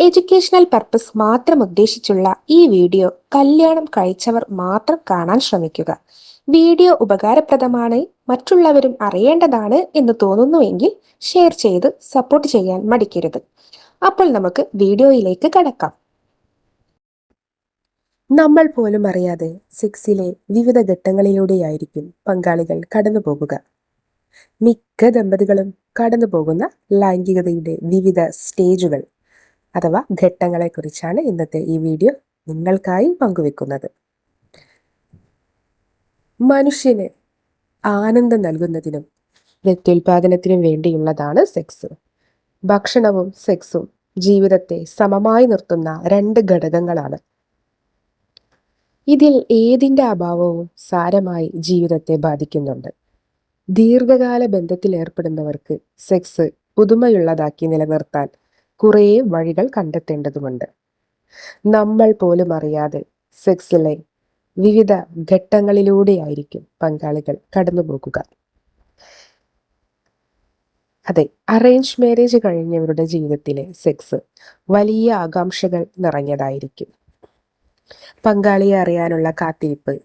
Educational purpose മാത്രം ഉദ്ദേശിച്ചുള്ള ഈ video കല്യാണം കഴിച്ചവർ മാത്രം കാണാൻ ശ്രമിക്കുക. വീഡിയോ ഉപകാരപ്രദമാണ് മറ്റുള്ളവരും അറിയേണ്ടതാണ് എന്ന് തോന്നുന്നുവെങ്കിൽ ഷെയർ ചെയ്ത് സപ്പോർട്ട് ചെയ്യാൻ മടിക്കരുത്. അപ്പോൾ നമുക്ക് വീഡിയോയിലേക്ക് കടക്കാം. നമ്മൾ പോലും അറിയാതെ സെക്സിലെ വിവിധ ഘട്ടങ്ങളിലൂടെയായിരിക്കും പങ്കാളികൾ കടന്നു പോകുക മിക്ക ദമ്പതികളും കടന്നു പോകുന്ന ലൈംഗികതയുടെ വിവിധ സ്റ്റേജുകൾ അഥവാ ഘട്ടങ്ങളെക്കുറിച്ചാണ് ഇന്നത്തെ ഈ വീഡിയോ നിങ്ങൾക്കായി പങ്കുവെക്കുന്നത്. മനുഷ്യന് ആനന്ദം നൽകുന്നതിനും പ്രത്യുൽപാദനത്തിനും വേണ്ടിയുള്ളതാണ് സെക്സ്. ഭക്ഷണവും സെക്സും ജീവിതത്തെ സമമായി നിർത്തുന്ന രണ്ട് ഘടകങ്ങളാണ്. ഇതിൽ ഏതിന്റെ അഭാവവും സാരമായി ജീവിതത്തെ ബാധിക്കുന്നുണ്ട്. ദീർഘകാല ബന്ധത്തിൽ ഏർപ്പെടുന്നവർക്ക് സെക്സ് പുതുമയുള്ളതാക്കി നിലനിർത്താൻ കുറേ വഴികൾ കണ്ടെത്തേണ്ടതുണ്ട്. നമ്മൾ പോലും അറിയാതെ സെക്സിലെ വിവിധ ഘട്ടങ്ങളിലൂടെയായിരിക്കും പങ്കാളികൾ കടന്നുപോകുക. അതെ അറേഞ്ച് മാരേജ് കഴിഞ്ഞവരുടെ ജീവിതത്തിലെ സെക്സ് വലിയ ആകാംക്ഷകൾ നിറഞ്ഞതായിരിക്കും. പങ്കാളിയെ അറിയാനുള്ള കാത്തിരിപ്പ്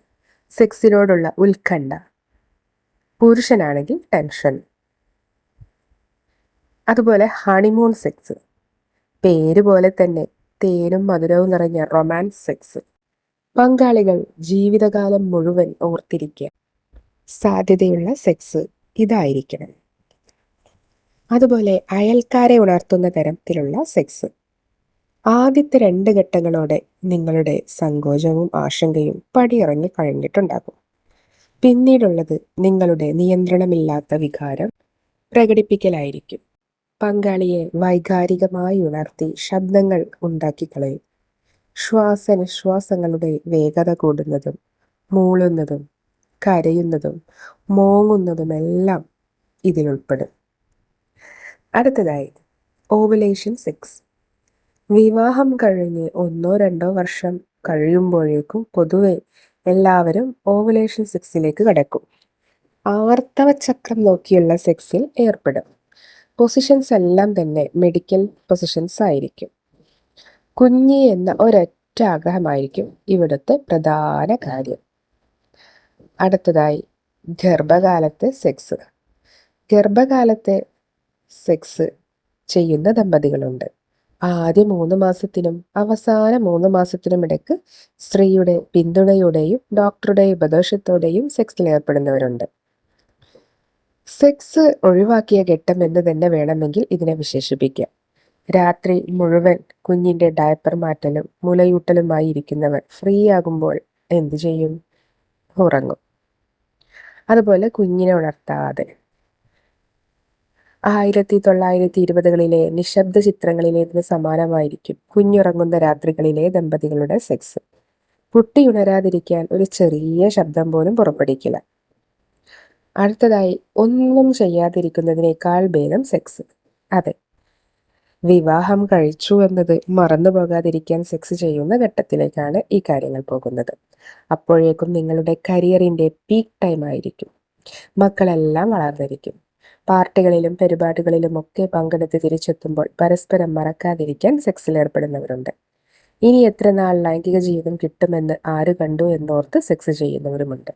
സെക്സിനോടുള്ള ഉത്കണ്ഠ പുരുഷനാണെങ്കിൽ ടെൻഷൻ. അതുപോലെ ഹണിമൂൺ സെക്സ് പേര് പോലെ തന്നെ തേനും മധുരവും നിറഞ്ഞ റൊമാൻസ് സെക്സ് പങ്കാളികൾ ജീവിതകാലം മുഴുവൻ ഓർത്തിരിക്കുക. സാധ്യതയുള്ള സെക്സ് ഇതായിരിക്കണം. അതുപോലെ അയൽക്കാരെ ഉണർത്തുന്ന തരത്തിലുള്ള സെക്സ് ആദ്യത്തെ രണ്ട് ഘട്ടങ്ങളോടെ നിങ്ങളുടെ സങ്കോചവും ആശങ്കയും പടിയിറങ്ങി കഴിഞ്ഞിട്ടുണ്ടാകും. പിന്നീടുള്ളത് നിങ്ങളുടെ നിയന്ത്രണമില്ലാത്ത വികാരം പ്രകടിപ്പിക്കലായിരിക്കും. പങ്കാളിയെ വൈകാരികമായി ഉണർത്തി ശബ്ദങ്ങൾ ഉണ്ടാക്കിക്കളയും. ശ്വാസനിശ്വാസങ്ങളുടെ വേഗത കൂടുന്നതും മൂളുന്നതും കരയുന്നതും മോങ്ങുന്നതുമെല്ലാം ഇതിലുൾപ്പെടും അടുത്തതായി ഓവുലേഷൻ സെക്സ് വിവാഹം കഴിഞ്ഞ് ഒന്നോ രണ്ടോ വർഷം കഴിയുമ്പോഴേക്കും പൊതുവെ എല്ലാവരും ഓവുലേഷൻ സെക്സിലേക്ക് കടക്കും. ആർത്തവ ചക്രം നോക്കിയുള്ള സെക്സിൽ ഏർപ്പെടും. പൊസിഷൻസ് എല്ലാം തന്നെ മെഡിക്കൽ പൊസിഷൻസ് ആയിരിക്കും. കുഞ്ഞി എന്ന ഒരൊറ്റ ആഗ്രഹമായിരിക്കും ഇവിടുത്തെ പ്രധാന കാര്യം. അടുത്തതായി ഗർഭകാലത്തെ സെക്സ് ഗർഭകാലത്തെ സെക്സ് ചെയ്യുന്ന ദമ്പതികളുണ്ട്. ആദ്യ മൂന്ന് മാസത്തിനും അവസാന മൂന്ന് മാസത്തിനും ഇടയ്ക്ക് സ്ത്രീയുടെ പിന്തുണയോടെയും ഡോക്ടറുടെ ഉപദേശത്തോടെയും സെക്സിൽ ഏർപ്പെടുന്നവരുണ്ട്. സെക്സ് ഒഴിവാക്കിയ ഘട്ടം എന്ന് തന്നെ വേണമെങ്കിൽ ഇതിനെ വിശേഷിപ്പിക്കാം. രാത്രി മുഴുവൻ കുഞ്ഞിന്റെ ഡയപ്പർ മാറ്റലും മുലയൂട്ടലുമായി ഇരിക്കുന്നവർ ഫ്രീ ആകുമ്പോൾ എന്തു ചെയ്യും? ഉറങ്ങും. അതുപോലെ കുഞ്ഞിനെ ഉണർത്താതെ. ആയിരത്തി തൊള്ളായിരത്തി ഇരുപതുകളിലെ നിശബ്ദ ചിത്രങ്ങളിലേതിന് സമാനമായിരിക്കും കുഞ്ഞുറങ്ങുന്ന രാത്രികളിലെ ദമ്പതികളുടെ സെക്സ്. കുട്ടി ഉണരാതിരിക്കാൻ ഒരു ചെറിയ ശബ്ദം പോലും പുറപ്പെടുവിക്കില്ല. അടുത്തതായി ഒന്നും ചെയ്യാതിരിക്കുന്നതിനേക്കാൾ ഭേദം സെക്സ് അതെ. വിവാഹം കഴിച്ചു എന്നത് മറന്നു പോകാതിരിക്കാൻ സെക്സ് ചെയ്യുന്ന ഘട്ടത്തിലേക്കാണ് ഈ കാര്യങ്ങൾ പോകുന്നത്. അപ്പോഴേക്കും നിങ്ങളുടെ കരിയറിന്റെ പീക്ക് ടൈം ആയിരിക്കും. മക്കളെല്ലാം വളർന്നിരിക്കും. പാർട്ടികളിലും പരിപാടികളിലും ഒക്കെ പങ്കെടുത്ത് തിരിച്ചെത്തുമ്പോൾ പരസ്പരം മറക്കാതിരിക്കാൻ സെക്സിൽ ഏർപ്പെടുന്നവരുണ്ട്. ഇനി എത്ര നാൾ ലൈംഗിക ജീവിതം കിട്ടുമെന്ന് ആര് കണ്ടു എന്നോർത്ത് സെക്സ് ചെയ്യുന്നവരുമുണ്ട്.